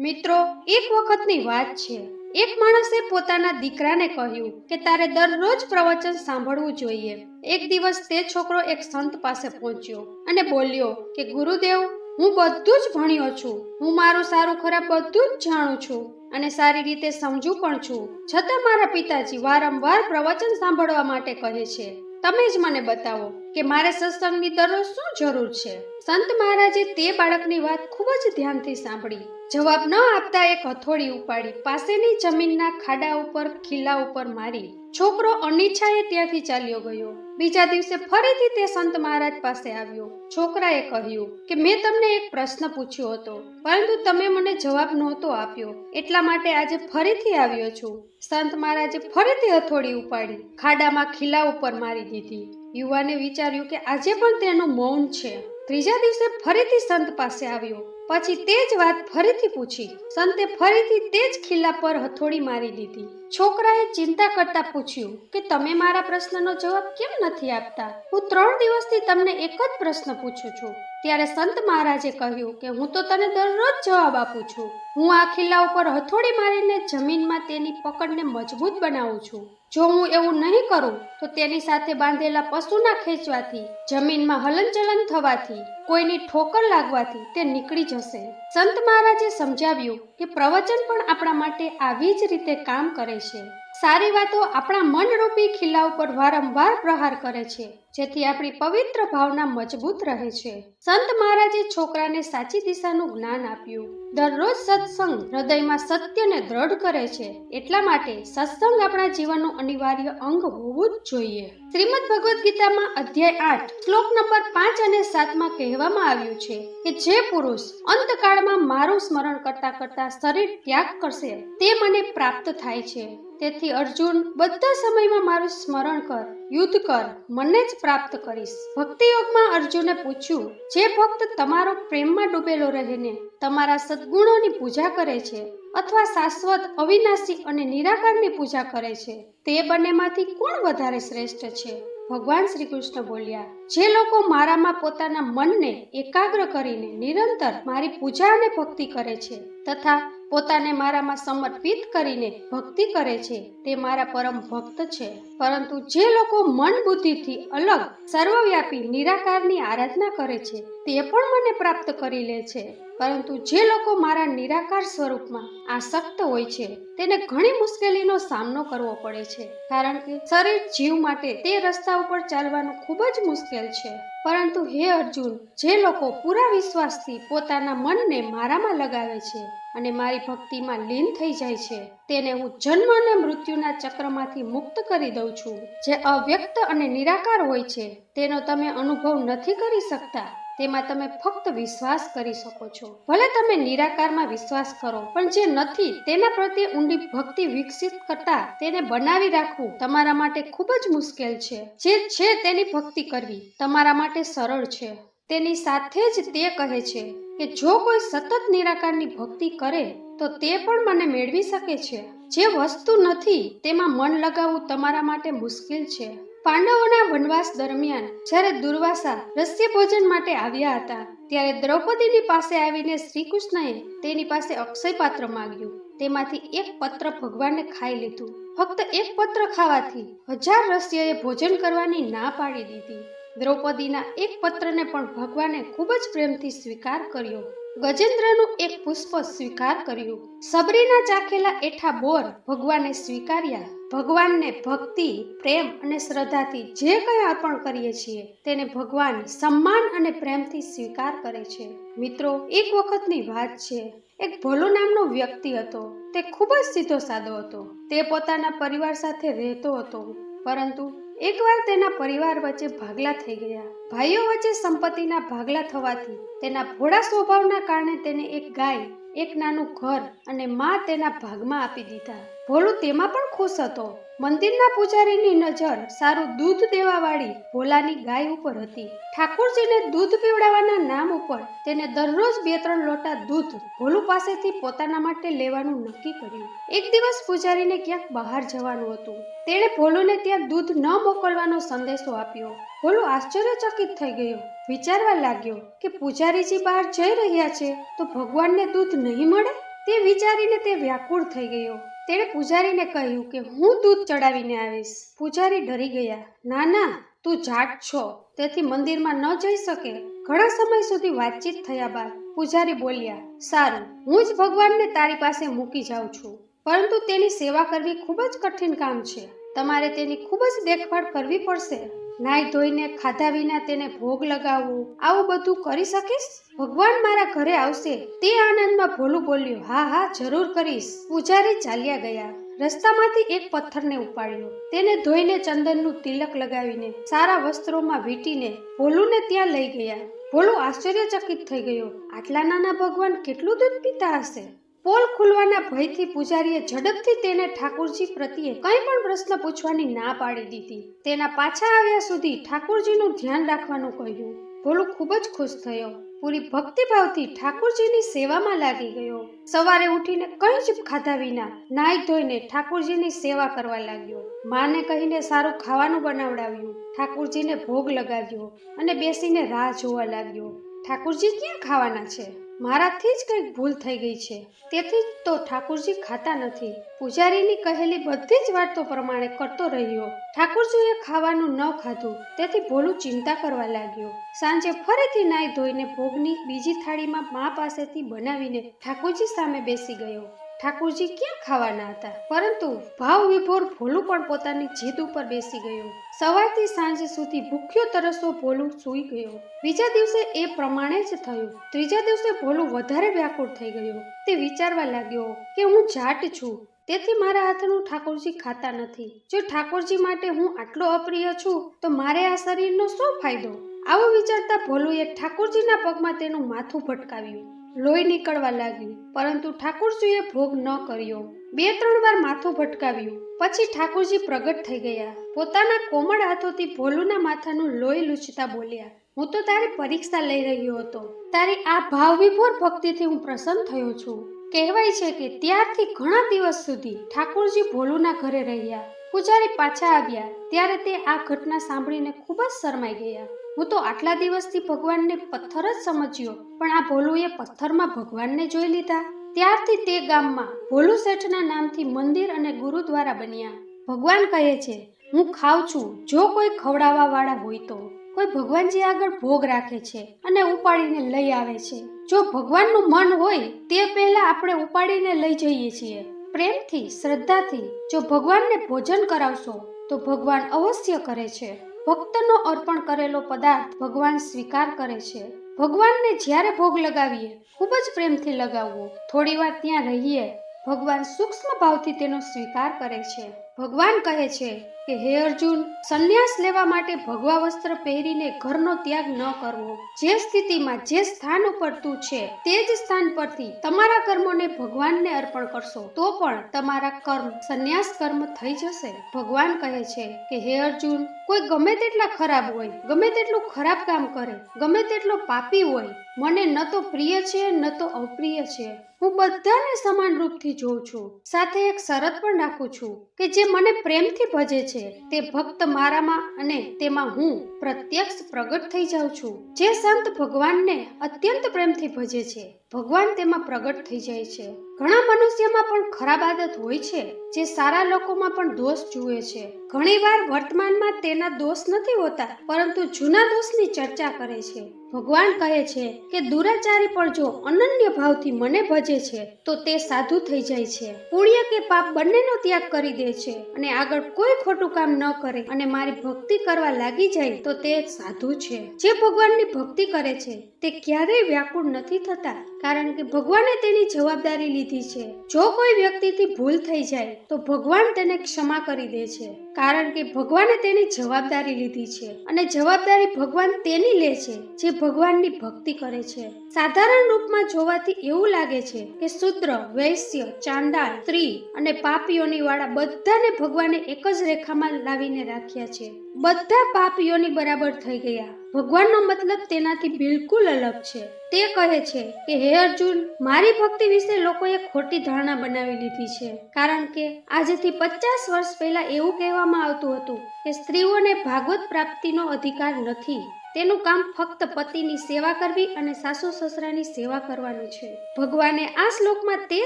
મિત્રો, એક વખતની વાત છે. એક માણસે પોતાના દીકરાને કહ્યું કે તારે દરરોજ પ્રવચન સાંભળવું જોઈએ. એક દિવસ તે છોકરો એક સંત પાસે પહોંચ્યો અને બોલ્યો કે, ગુરુદેવ, હું બધું જ ભણ્યો છું. હું મારું સારું ખરાબ બધું જ જાણું છું અને સારી રીતે સમજુ પણ છું. છતાં મારા પિતાજી વારંવાર પ્રવચન સાંભળવા માટે કહે છે. તમે જ મને બતાવો કે મારે સત્સંગની દરરોજ શું જરૂર છે? સંત મહારાજે તે બાળકની વાત ખૂબ જ ધ્યાનથી સાંભળી. જવાબ ન આપતા એક હથોડી ઉપાડી પાસેની જમીનના ખાડા ઉપર ખીલા ઉપર મારી. છોકરો અનિચ્છાએ ત્યાંથી ચાલ્યો ગયો. બીજા દિવસે ફરીથી તે સંત મહારાજ પાસે આવ્યો. છોકરાએ કહ્યું કે, મેં તમને એક પ્રશ્ન પૂછ્યો હતો. પરંતુ તમે મને જવાબ નહોતો આપ્યો. એટલા માટે આજે ફરીથી આવ્યો છું. સંત મહારાજે ફરીથી હથોડી ઉપાડી, ખાડામાં ખીલા ઉપર મારી દીધી. યુવાને વિચાર્યું કે, આજે પણ તેનું મૌન છે. ત્રીજા દિવસે ફરીથી સંત પાસે આવ્યો. પછી તે જ વાત ફરીથી પૂછી. સંતે ફરીથી તે જ ખિલ્લા પર હથોડી મારી દીધી છોકરાએ ચિંતા કરતા પૂછ્યું કે તમે મારા પ્રશ્નનો જવાબ કેમ નથી આપતા? હું ત્રણ દિવસથી તમને એક જ પ્રશ્ન પૂછું છું. ત્યારે સંત મહારાજે કહ્યું કે હું તો તને દરરોજ જવાબ આપું છું. હું આ ખિલ્લા ઉપર હથોડી મારીને જમીનમાં તેની પકડને મજબૂત બનાવું છું. જો હું એવું નહીં કરું, તો તેની સાથે બાંધેલા પશુના ખેંચવાથી, જમીનમાં હલનચલન થવાથી, કોઈની ઠોકર લાગવાથી તે નીકળી જશે. સંત મહારાજે સમજાવ્યું કે પ્રવચન પણ આપણા માટે આવી જ રીતે કામ કરે છે. સારી વાતો આપણા મનરૂપી ખીલા ઉપર વારંવાર પ્રહાર કરે છે, જેથી આપણી પવિત્ર ભાવના મજબૂત રહે છે. સંત મહારાજે છોકરાને સાચી દિશાનું જ્ઞાન આપ્યું. દરરોજ સત્સંગ હૃદયમાં સત્યને દ્રઢ કરે છે, એટલા માટે સત્સંગ આપણા જીવનનું અનિવાર્ય અંગ હોવું જ જોઈએ. શ્રીમદ ભગવદ્ ગીતામાં અધ્યાય આઠ, શ્લોક નંબર પાંચ અને સાતમાં કહેવામાં આવ્યું છે કે, જે પુરુષ અંતકાળમાં મારું સ્મરણ કરતા કરતા શરીર ત્યાગ કરશે, તે મને પ્રાપ્ત થાય છે. તેથી અર્જુન, બધા સમયમાં મારું સ્મરણ કર, યુદ્ધ કર, મને જ પ્રાપ્ત કરીશ. ભક્તિ યોગમાં અર્જુને પૂછ્યું, જે ભક્ત તમારો પ્રેમમાં ડૂબેલો રહીને તમારા સદગુણોની પૂજા કરે છે અથવા શાશ્વત, અવિનાશી અને નિરાકારની પૂજા કરે છે, તે બંનેમાંથી કોણ વધારે શ્રેષ્ઠ છે? ભગવાન શ્રી કૃષ્ણ બોલ્યા, જે લોકો મારામાં પોતાના મનને એકાગ્ર કરીને નિરંતર મારી પૂજા અને ભક્તિ કરે છે તથા પોતાને મારામાં સમર્પિત કરીને ભક્તિ કરે છે. તે મારા પરમ ભક્ત છે. પરંતુ જે લોકો મન બુદ્ધિથી અલગ, સર્વવ્યાપી, નિરાકારની આરાધના કરે છે, તે પણ મને પ્રાપ્ત કરી લે છે. પરંતુ જે લોકો મારા નિરાકાર સ્વરૂપમાં આસક્ત હોય છે, તેને ઘણી મુશ્કેલીનો સામનો કરવો પડે છે. કારણ કે શરીર જીવ માટે તે રસ્તા ઉપર ચાલવાનું ખૂબ જ મુશ્કેલ છે. પરંતુ હે અર્જુન, જે લોકો પૂરા વિશ્વાસથી પોતાના મનને મારામાં લગાવે છે અને મારી ભક્તિમાં લીન થઈ જાય છે. તેને હું જન્મ અને મૃત્યુના ચક્રમાંથી મુક્ત કરી દઉં છું. જે અવ્યક્ત અને નિરાકાર હોય છે, તેનો તમે અનુભવ નથી કરી શકતા. તેમાં તમે ફક્ત વિશ્વાસ કરી શકો છો. ભલે તમે નિરાકારમાં વિશ્વાસ કરો, પણ જે નથી, તેના પ્રત્યે ઊંડી ભક્તિ વિકસિત કરતા તેને બનાવી રાખવું તમારા માટે ખૂબ જ મુશ્કેલ છે. જે છે તેની ભક્તિ કરવી તમારા માટે સરળ છે. તેની સાથે જ તે કહે છે કે જો કોઈ સતત નિરાકારની ભક્તિ કરે, તો તે પણ મને મેળવી શકે છે. જે વસ્તુ નથી, તેમાં મન લગાવવું તમારા માટે મુશ્કેલ છે. પાંડવોના વનવાસ દરમિયાન, જ્યારે દુર્વાસા રસ્ય ભોજન માટે આવ્યા હતા, ત્યારે દ્રૌપદીની પાસે આવીને શ્રી કૃષ્ણએ તેની પાસે અક્ષય પાત્ર માંગ્યું. તેમાંથી એક પત્ર ભગવાને ખાઈ લીધું. ફક્ત એક પત્ર ખાવાથી હજાર રસ્યએ ભોજન કરવાની ના પાડી દીધી. દ્રૌપદીના એક પત્રને પણ ભગવાને ખૂબ જ પ્રેમથી સ્વીકાર કર્યો. ગજેન્દ્રનું એક પુષ્પ સ્વીકાર કર્યું. સબરીના ચાખેલા એઠા બોર ભગવાને સ્વીકાર્યા. ભગવાનને ભક્તિ, પ્રેમ અને શ્રદ્ધાથી જે કંઈ અર્પણ કરીએ છીએ, તેને ભગવાન સન્માન અને પ્રેમથી સ્વીકાર કરે છે. મિત્રો, એક વખતની વાત છે. એક ભોલો નામનો વ્યક્તિ હતો. તે ખૂબ જ સીધો સાદો હતો. તે પોતાના પરિવાર સાથે રહેતો હતો. પરંતુ એકવાર તેના પરિવાર વચ્ચે ભાગલા થઈ ગયા. ભાઈઓ વચ્ચે સંપત્તિના ભાગલા થવાથી તેના ભોળા સ્વભાવના કારણે તેને એક ગાય, એક નાનું ઘર અને માં તેના ભાગમાં આપી દીધા. ભોલું તેમાં પણ ખુશ હતો. મંદિરના પૂજારીની નજર સારું દૂધ દેવાવાળી ભોલાની ગાય ઉપર હતી. ઠાકોરજીને દૂધ પીવડાવવાના નામ ઉપર તેને દરરોજ બે ત્રણ લોટા દૂધ ભોલું પાસેથી પોતાના માટે લેવાનું નક્કી કર્યું. એક દિવસ પૂજારીને ક્યાંક બહાર જવાનું હતું. તેણે ભોલુને ત્યાં દૂધ ન મોકલવાનો સંદેશો આપ્યો. ભોલું આશ્ચર્યચકિત થઈ ગયો. વિચારવા લાગ્યો કે પૂજારીજી બહાર જઈ રહ્યા છે તો ભગવાનને દૂધ નહીં મળે? તે વિચારીને તે વ્યાકુળ થઈ ગયો. તેણે પૂજારીને કહ્યું કે હું દૂધ ચડાવીને આવીશ. પૂજારી ડરી ગયા. ના ના તું જાટ છો. તેથી મંદિરમાં ન જઈ શકે. ઘણા સમય સુધી વાતચીત થયા બાદ પૂજારી બોલ્યા, સારું, હું જ ભગવાનને તારી પાસે મૂકી જાઉં છું. પરંતુ તેની સેવા કરવી ખૂબ જ કઠિન કામ છે. તમારે તેની ખૂબ જ દેખભાળ કરવી પડશે. નાઈ ધોઈને, ખાધા વિના તેને ભોગ લગાવવું. આવું બધું કરી શકીશ? ભગવાન મારા ઘરે આવશે. તે આનંદમાં ભોલું બોલ્યું, હા હા, જરૂર કરીશ. પૂજારી ચાલ્યા ગયા. રસ્તામાંથી એક પથ્થરને ઉપાડ્યો. તેને ધોઈને ચંદનનું તિલક લગાવીને સારા વસ્ત્રોમાં વીંટીને ભોલુને ત્યાં લઈ ગયા. ભોલું આશ્ચર્યચકિત થઈ ગયો. આટલા નાના ભગવાન કેટલું દૂધ પીતા હશે? પોલ ખુલવાના ભયથી પૂજારીએ ઝડપથી તેને ઠાકુરજી પ્રત્યે કંઈ પણ પ્રશ્ન પૂછવાની ના પાડી દીધી. તેના પાછા આવ્યા સુધી ઠાકુરજીનું ધ્યાન રાખવાનું કહ્યું. ભોલું ખૂબ જ ખુશ થયો. પૂરી ભક્તિભાવથી ઠાકુરજીની સેવામાં લાગી ગયો. સવારે ઉઠીને કંઈ જ ખાધા વિના નાઈ ધોઈને ઠાકુરજીની સેવા કરવા લાગ્યો. માને કહીને સારું ખાવાનું બનાવડાવ્યું. ઠાકુરજીને ભોગ લગાવ્યો અને બેસીને રાહ જોવા લાગ્યો. ઠાકુરજી, ક્યાં ખાવાના છે? મારાથી જ કંઈક ભૂલ થઈ ગઈ છે. તેથી જ તો ઠાકુરજી ખાતા નથી. પૂજારીની કહેલી બધી જ વાતો પ્રમાણે કરતો રહ્યો. ઠાકુરજીએ ખાવાનું ન ખાધું. તેથી ભોલું ચિંતા કરવા લાગ્યો. સાંજે ફરીથી નાઈ ધોઈને ભોગની બીજી થાળીમાં મા પાસેથી બનાવીને ઠાકુરજી સામે બેસી ગયો. ઠાકોરજી ક્યાં ખાવાના હતા? પરંતુ ભાવ વિભોર ભોલું પણ પોતાની જીદ ઉપર બેસી ગયો. સવારથી સાંજ સુધી ભૂખ્યો તરસો ભોલું સૂઈ ગયો. બીજા દિવસે એ પ્રમાણે જ થયું. ત્રીજા દિવસે ભોલું વધારે વ્યાકુળ થઈ ગયો. તે વિચારવા લાગ્યો કે હું જાટ છું. તેથી મારા હાથનું ઠાકોરજી ખાતા નથી. જો ઠાકોરજી માટે હું આટલો અપ્રિય છું, તો મારે આ શરીરનો શું ફાયદો? આવું વિચારતા ભોલુએ ઠાકોરજીના પગમાં તેનું માથું ભટકાવ્યું. લોહી નીકળવા લાગ્યું. પરંતુ ઠાકોરજીએ ભોગ ન કર્યો. બે ત્રણ વાર માથું ભટકાવ્યું. પછી ઠાકોરજી પ્રગટ થઈ ગયા. પોતાના કોમળ હાથોથી ભોલુના માથાનું લોહી લૂછતા બોલ્યા, હું તો તારી પરીક્ષા લઈ રહ્યો હતો. તારી આ ભાવવિભોર ભક્તિથી હું પ્રસન્ન થયો છું. કહેવાય છે કે ત્યારથી ઘણા દિવસ સુધી ઠાકોરજી ભોલુના ઘરે રહ્યા. પૂજારી પાછા આવ્યા. ત્યારે તે આ ઘટના સાંભળીને ખૂબ જ શરમાઈ ગયા. હું તો આટલા દિવસથી ભગવાનને પથ્થર જ સમજ્યો, પણ આ ભોલુએ પથ્થરમાં ભગવાનને જોઈ લીધા. ત્યારથી તે ગામમાં ભોલુ શેઠના નામથી મંદિર અને ગુરુદ્વારા બન્યા. ભગવાન કહે છે, હું ખાઉં છું, જો કોઈ ખવડાવવા વાળા હોય તો. કોઈ ભગવાનજી આગળ ભોગ રાખે છે અને ઉપાડીને લઈ આવે છે. જો ભગવાનનું મન હોય, તે પહેલા આપણે ઉપાડીને લઈ જઈએ છીએ. પ્રેમથી, શ્રદ્ધાથી, જો ભગવાનને ભોજન કરાવશો, તો ભગવાન અવશ્ય કરે છે. ભક્તનો અર્પણ કરેલો પદાર્થ ભગવાન સ્વીકાર કરે છે. ભગવાનને જ્યારે ભોગ લગાવીએ, ખૂબ જ પ્રેમથી લગાવવો. થોડી વાર ત્યાં રહીએ, ભગવાન સૂક્ષ્મ ભાવથી તેનો સ્વીકાર કરે છે. ભગવાન કહે છે કે, હે અર્જુન, સંન્યાસ લેવા માટે ભગવા વસ્ત્ર પહેરીને ઘરનો ત્યાગ ન કરવો. જે સ્થિતિમાં જે સ્થાન ઉપર તું છે, તે જ સ્થાન પરથી તમારા કર્મોને ભગવાનને અર્પણ કરશો. તો પણ તમારા કર્મ, સંન્યાસ કર્મ થઈ જશે. ભગવાન કહે છે કે, હે અર્જુન, કોઈ ગમે તેટલા ખરાબ હોય, ગમે તેટલું ખરાબ કામ કરે, ગમે તેટલો પાપી હોય, મને ન તો પ્રિય છે, ન તો અપ્રિય છે. હું બધાને સમાન રૂપથી જોઉં છું. સાથે એક શરત પણ રાખું છું કે, જે મને પ્રેમથી ભજે છે. તે ભક્ત મારામાં અને તેમાં હું પ્રત્યક્ષ પ્રગટ થઈ જાઉં છું. જે સંત ભગવાનને અત્યંત પ્રેમથી ભજે છે. ભગવાન તેમાં પ્રગટ થઈ જાય છે. ઘણા મનુષ્યમાં પણ ખરાબ આદત હોય છે, જે સારા લોકોમાં પણ દોષ જુએ છે. ઘણીવાર વર્તમાનમાં તેના દોષ નથી હોતા, પરંતુ જૂના દોષની ચર્ચા કરે છે. ભગવાન કહે છે કે, દુરાચારી પણ જો અનન્ય ભાવથી મને ભજે છે, તો તે સાધુ થઈ જાય છે. પુણ્ય કે પાપ બંનેનો ત્યાગ કરી દે છે, અને આગળ કોઈ ખોટું કામ ન કરે, અને મારી ભક્તિ કરવા લાગી જાય, તો તે સાધુ છે. જે ભગવાનની ભક્તિ કરે છે તે ક્યારેય વ્યાકુળ નથી થતા, કારણ કે ભગવાને તેની જવાબદારી લીધી છે. જો કોઈ વ્યક્તિથી ભૂલ થઈ જાય, તો ભગવાન તેને ક્ષમા કરી દે છે, કારણ કે ભગવાને તેની જવાબદારી લીધી છે અને જવાબદારી ભગવાન તેની લે છે, જે ભગવાનની ભક્તિ કરે છે. સાધારણ રૂપમાં જોવાથી એવું લાગે છે કે શુદ્ર, વૈશ્ય ચાંદાળ સ્ત્રી અને પાપીઓની વાળા બધાને ભગવાને એક જ રેખામાં લાવીને રાખ્યા છે. બધા પાપીઓની બરાબર થઈ ગયા. ભગવાનનો મતલબ તેનાથી બિલકુલ અલગ છે. તે કહે છે કે, હે અર્જુન, મારી ભક્તિ વિશે લોકોએ ખોટી ધારણા બનાવી લીધી છે. કારણ કે આજથી પચાસ વર્ષ પહેલા એવું કહેવામાં આવતું હતું કે, સ્ત્રીઓને ભાગવત પ્રાપ્તિનો અધિકાર નથી. તેનું કામ ફક્ત પતિની સેવા કરવી અને સાસુ સસરાની સેવા કરવાનું છે. ભગવાને આ શ્લોકમાં તે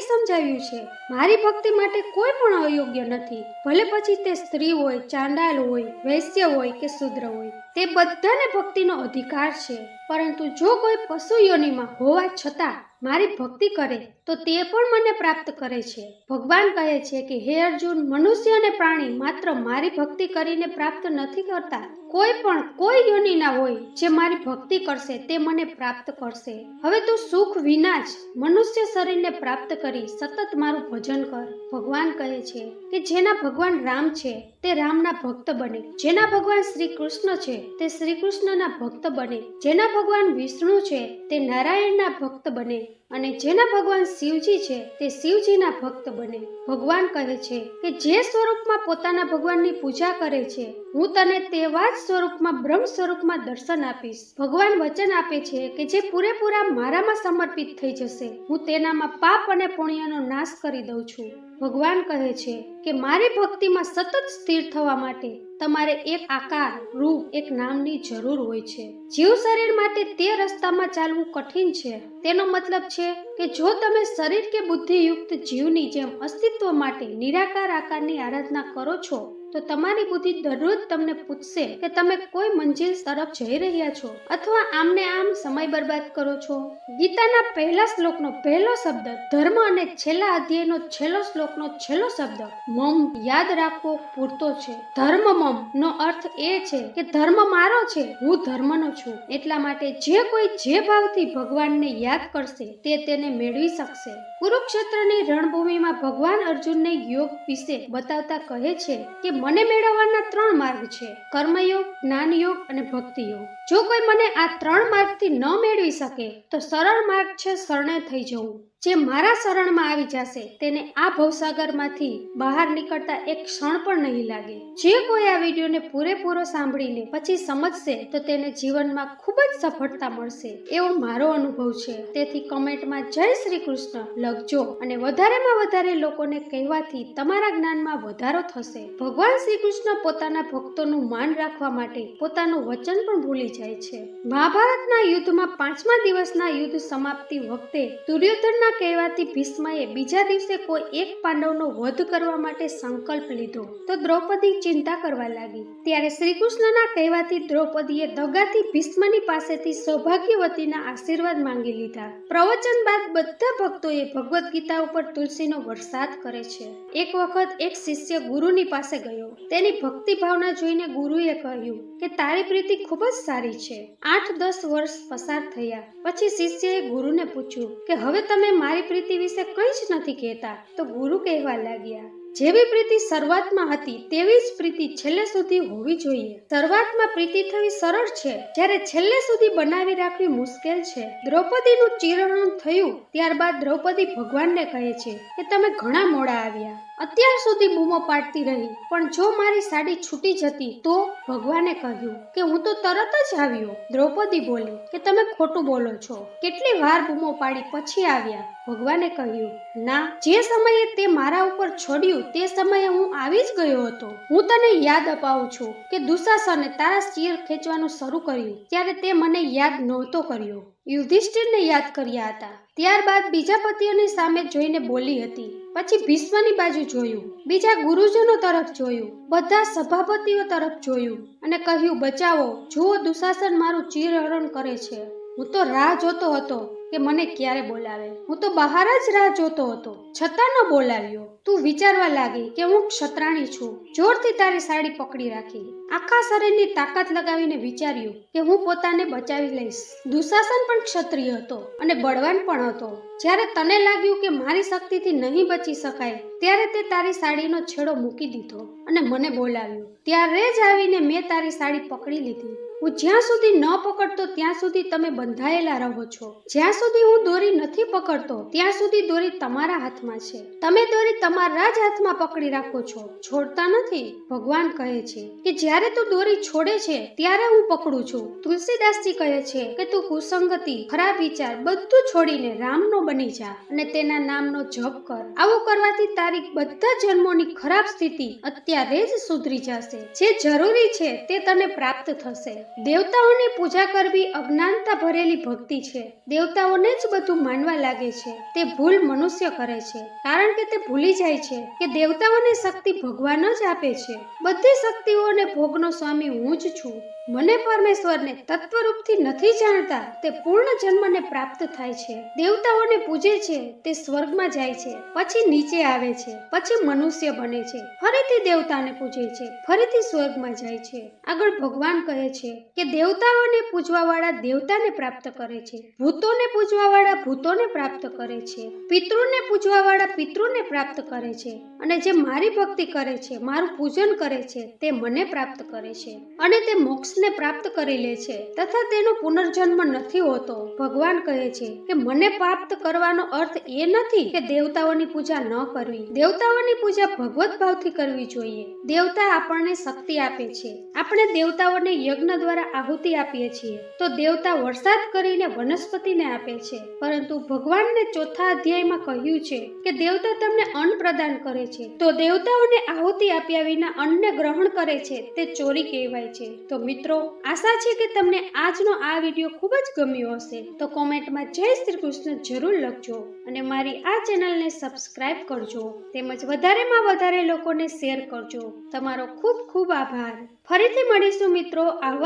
સમજાવ્યું છે, મારી ભક્તિ માટે કોઈ પણ અયોગ્ય નથી. ભલે પછી તે સ્ત્રી હોય, ચાંડાલ હોય, વૈશ્ય હોય કે શુદ્ર હોય, તે બધાને ભક્તિનો અધિકાર છે. પરંતુ જો કોઈ પશુ યોનિમાં હોવા છતાં મારી ભક્તિ કરે તો તે પણ મને પ્રાપ્ત કરે છે. ભગવાન કહે છે કે, હે અર્જુન, મનુષ્ય અને પ્રાણી માત્ર મારી ભક્તિ કરીને પ્રાપ્ત નથી કરતા. કોઈ પણ, કોઈ યોનિના હોય જે મારી ભક્તિ કરશે, તે મને પ્રાપ્ત કરશે. હવે તું સુખ વિના જ મનુષ્ય શરીરને પ્રાપ્ત કરી સતત મારું ભજન કર. ભગવાન કહે છે કે, જેના ભગવાન રામ છે, તે રામના ભક્ત બને. જેના ભગવાન શ્રી કૃષ્ણ છે, તે શ્રી કૃષ્ણના ભક્ત બને. જેના ભગવાન વિષ્ણુ છે, તે નારાયણના ભક્ત બને. અને જેના ભગવાન શિવજી છે, તે શિવજીના ભક્ત બને. ભગવાન કહે છે કે જે સ્વરૂપમાં પોતાના ભગવાનની પૂજા કરે છે, હું તને તેવા જ સ્વરૂપમાં, બ્રહ્મ સ્વરૂપમાં દર્શન આપીશ. ભગવાન વચન આપે છે કે જે પૂરેપૂરા મારામાં સમર્પિત થઈ જશે. હું તેનામાં પાપ અને પુણ્યનો નાશ કરી દઉં છું. ભગવાન કહે છે કે મારી ભક્તિમાં સતત સ્થિર થવા માટે તમારે એક આકાર, રૂપ, એક નામની જરૂર હોય છે. જીવ શરીર માટે તે રસ્તામાં ચાલવું કઠિન છે. તેનો મતલબ છે કે જો તમે શરીર કે બુદ્ધિયુક્ત જીવની જેમ અસ્તિત્વ માટે નિરાકાર આકારની આરાધના કરો છો તો તમારી બુદ્ધિ દરરોજ તમને પૂછશે કે તમે કોઈ મંજિલ તરફ જઈ રહ્યા છો અથવા આમને આમ સમય બરબાદ કરો છો. ગીતાના પહેલા શ્લોકનો પહેલો શબ્દ, ધર્મ અને છેલ્લા અધ્યાયનો છેલ્લો શ્લોકનો છેલ્લો શબ્દ, મમ, યાદ રાખવો પૂરતો છે. ધર્મ મમ નો અર્થ એ છે કે ધર્મ મારો છે, હું ધર્મનો છું. એટલા માટે જે કોઈ જે ભાવથી ભગવાનને યાદ કરશે, તે તેને મેળવી શકશે. કુરુક્ષેત્રની રણભૂમિમાં ભગવાન અર્જુનને યોગ વિશે બતાવતા કહે છે કે મને મેળવવાના ત્રણ માર્ગ છે, કર્મયોગ, જ્ઞાનયોગ અને ભક્તિયોગ. જો કોઈ મને આ ત્રણ માર્ગથી ન મેળવી શકે, તો સરળ માર્ગ છે શરણે થઈ જવું. જે મારા શરણમાં આવી જશે, તેને આ ભવસાગરમાંથી બહાર નીકળતા એક ક્ષણ પણ નહીં લાગે. જે કોઈ આ વિડીયોને પૂરેપૂરો સાંભળીને પછી સમજશે, તો તેને જીવનમાં ખૂબ જ સફળતા મળશે, એવો મારો અનુભવ છે. તેથી કમેન્ટમાં જય શ્રી કૃષ્ણ લખજો અને વધારેમાં વધારે લોકોને કહેવાથી તમારા જ્ઞાનમાં વધારો થશે. ભગવાન શ્રી કૃષ્ણ પોતાના ભક્તોનું માન રાખવા માટે પોતાનું વચન પણ ભૂલી જાય છે. મહાભારતના યુદ્ધમાં પાંચમા દિવસના યુદ્ધ સમાપ્તિ વખતે દુર્યોધનના કહેવાથી ભીષ્મએ બીજા દિવસે કોઈ એક પાંડવનો વધ કરવા માટે સંકલ્પ લીધો. તો દ્રૌપદી ચિંતા કરવા લાગી. ત્યારે શ્રીકૃષ્ણના કહેવાથી દ્રૌપદીએ દગાથી ભીષ્મની પાસેથી સૌભાગ્યવતીના આશીર્વાદ માંગી લીધા. પ્રવચન બાદ બધા ભક્તોએ ભગવદ્ ગીતા ઉપર તુલસીનો વરસાદ કરે છે. એક વખત એક શિષ્ય ગુરુની પાસે ગયો. તેની ભક્તિ ભાવના જોઈને ગુરુએ કહ્યું કે, તારી પ્રીતિ ખૂબ જ સારી છે. આઠ દસ વર્ષ પસાર થયા. પછી શિષ્યએ ગુરુને પૂછ્યું કે, હવે તમે મારી પ્રીતિ વિશે કંઈ જ નથી કહેતા, તો ગુરુ કહેવા લાગ્યા જેવી પ્રીતિ શરૂઆતમાં હતી, તેવી જ પ્રીતિ છેલ્લે સુધી હોવી જોઈએ. શરૂઆતમાં પ્રીતિ થવી સરળ છે. જ્યારે છેલ્લે સુધી બનાવી રાખવી મુશ્કેલ છે. દ્રૌપદીનું ચિરણ થયું, ત્યારબાદ દ્રૌપદી ભગવાનને કહે છે કે તમે ઘણા મોડા આવ્યા. અત્યાર સુધી બૂમો પાડતી રહી, પણ જો મારી સાડી છૂટી જતી તો ભગવાને કહ્યું કે હું તો તરત જ આવ્યો. દ્રૌપદી બોલી, કે તમે ખોટું બોલો છો. કેટલી વાર બૂમો પાડી પછી આવ્યા. ભગવાને કહ્યું, ના, જે સમયે તે મારા ઉપર છોડ્યું, તે સમયે હું આવી જ ગયો હતો. હું તને યાદ અપાવું છું કે દુશાસને તારા ચીર ખેંચવાનું શરૂ કર્યું, ત્યારે તે મને યાદ નહોતો કર્યો. યુધિષ્ઠિરને યાદ કર્યા હતા. ત્યારબાદ બીજા પતિઓની સામે જોઈને બોલી હતી. પછી ભીષ્મની બાજુ જોયું. બીજા ગુરુજનો તરફ જોયું. બધા સભાપતિઓ તરફ જોયું અને કહ્યું, બચાવો. જુઓ, દુશાસન મારું ચીરહરણ કરે છે. હું તો રાહ જોતો હતો. કે મને ક્યારે બોલાવે? હું તો બહાર જ રાહ જોતો હતો. છતાં ન બોલાવ્યો. તું વિચારવા લાગી કે હું ક્ષત્રાણી છું. જોરથી તારી સાડી પકડી રાખી. આખા શરીરની તાકાત લગાવીને વિચાર્યું કે હું પોતાને બચાવી લઈશ. દુશાસન પણ ક્ષત્રિય હતો અને બળવાન પણ હતો. જ્યારે તને લાગ્યું કે મારી શક્તિથી નહીં બચી શકાય, ત્યારે તે તારી સાડીનો છેડો મૂકી દીધો અને મને બોલાવ્યો. ત્યારે જ આવીને મેં તારી સાડી પકડી લીધી. હું જ્યાં સુધી ન પકડતો ત્યાં સુધી તમે બંધાયેલા રહો છો. જ્યાં સુધી હું દોરી નથી પકડતો, ત્યાં સુધી દોરી તમારા હાથમાં છે. તમે દોરી તમારા જ હાથમાં પકડી રાખો છો. છોડતા નથી. ભગવાન કહે છે કે જ્યારે તું દોરી છોડે છે, ત્યારે હું પકડું છું. તુલસીદાસજી કહે છે કે તું કુસંગતિ, ખરાબ વિચાર બધું છોડીને રામનો બની જા અને તેના નામનો જપ કર. આવું કરવાથી તારી બધા જન્મોની ખરાબ સ્થિતિ અત્યારે જ સુધરી જશે. જે જરૂરી છે તે તને પ્રાપ્ત થશે. દેવતાઓની પૂજા કરવી અજ્ઞાનતા ભરેલી ભક્તિ છે. દેવતાઓને જ બધું માનવા લાગે છે. તે ભૂલ મનુષ્ય કરે છે. કારણ કે તે ભૂલી જાય છે કે દેવતાઓની શક્તિ ભગવાન જ આપે છે. બધી શક્તિઓને ભોગનો સ્વામી હું જ છું. મને પરમેશ્વરને તત્વરૂપથી નથી જાણતા. તે પૂર્ણ જન્મને પ્રાપ્ત થાય છે. દેવતાઓને પૂજે છે. તે સ્વર્ગમાં જાય છે. પછી નીચે આવે છે. પછી મનુષ્ય બને છે. ફરીથી દેવતાને પૂજે છે. ફરીથી સ્વર્ગમાં જાય છે. આગળ ભગવાન કહે છે કે દેવતાઓને પૂજવાવાળા દેવતાને પ્રાપ્ત કરે છે. ભૂતોને પૂજવાવાળા ભૂતોને પ્રાપ્ત કરે છે. પિતૃને પૂજવાવાળા પિતૃને પ્રાપ્ત કરે છે. અને જે મારી ભક્તિ કરે છે, મારું પૂજન કરે છે, તે મને પ્રાપ્ત કરે છે. અને તે મોક્ષને પ્રાપ્ત કરી લે છે. તથા તેનો પુનર્જન્મ નથી હોતો. ભગવાન કહે છે કે મને પ્રાપ્ત કરવાનો અર્થ એ નથી કે દેવતાઓની પૂજા ન કરવી. દેવતાઓની પૂજા ભગવત ભાવથી કરવી જોઈએ. દેવતા આપણને શક્તિ આપે છે. આપણે દેવતાઓને યજ્ઞ દ્વારા આહુતિ આપીએ છીએ. તો દેવતા વરસાદ કરીને વનસ્પતિને આપે છે. પરંતુ ભગવાનને ચોથા અધ્યાયમાં કહ્યું છે કે દેવતા તમને અન્ન પ્રદાન કરે છે. તો દેવતાઓને આહુતિ આપ્યા વિના અન્નને ગ્રહણ કરે છે તે ચોરી કહેવાય છે. તો મિત્રો, આશા છે કે તમને આજનો આ વીડિયો ખૂબ જ ગમ્યો હશે. તો કોમેન્ટમાં જય શ્રી કૃષ્ણ જરૂર લખજો અને મારી આ ચેનલને સબસ્ક્રાઇબ કરજો. તેમજ વધારેમાં વધારે લોકોને શેર કરજો. તમારો ખૂબ ખૂબ આભાર. ફરીથી મળીશું મિત્રો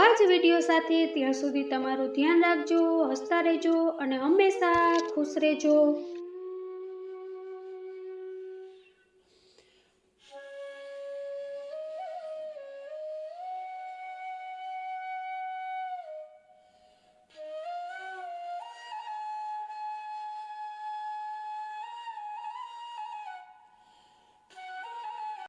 આવા જ વીડિયો સાથે ત્યાં સુધી તમારું ધ્યાન રાખજો, હસતા રહેજો અને હંમેશા ખુશ રહેજો.